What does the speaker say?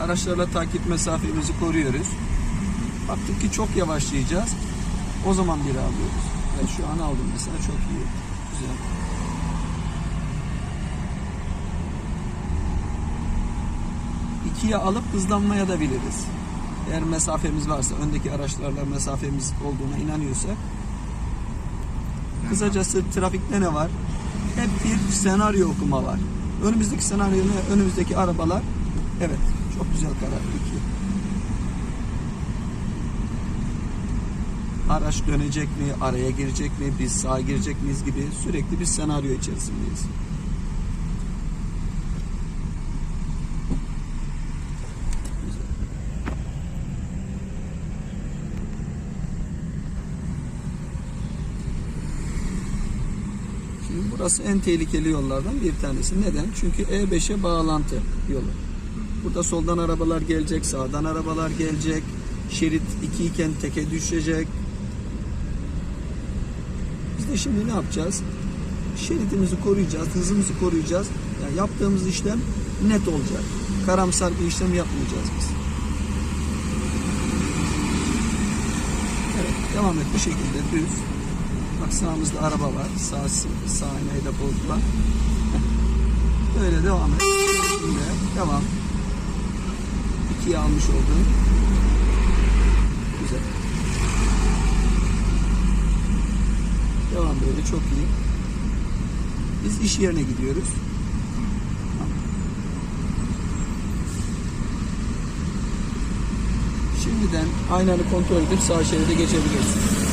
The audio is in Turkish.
Araçlarla takip mesafemizi koruyoruz. Baktık ki çok yavaşlayacağız. O zaman bir alıyoruz. Evet, şu an aldım mesela çok iyi. Güzel. İkiye alıp hızlanmaya da biliriz. Eğer mesafemiz varsa, öndeki araçlarla mesafemiz olduğuna inanıyorsak. Kısacası trafikte ne var? Hep bir senaryo okuma var. Önümüzdeki senaryo ne? Önümüzdeki arabalar. Evet, çok güzel karar. İki. Araç dönecek mi, araya girecek mi, biz sağa girecek miyiz gibi sürekli bir senaryo içerisindeyiz. Burası en tehlikeli yollardan bir tanesi. Neden? Çünkü E5'e bağlantı yolu. Burada soldan arabalar gelecek, sağdan arabalar gelecek. Şerit iki iken teke düşecek. Biz de şimdi ne yapacağız? Şeridimizi koruyacağız, hızımızı koruyacağız. Yani yaptığımız işlem net olacak. Karamsar bir işlem yapmayacağız biz. Evet, devam et bu şekilde düz. Bak sağımızda araba var. Sağ, sahneyle bozdular. Böyle devam et. Şimdi devam. İkiye almış oldun. Güzel. Devam böyle çok iyi. Biz iş yerine gidiyoruz. Şimdiden aynanı kontrol edip sağ şeride geçebilirsin.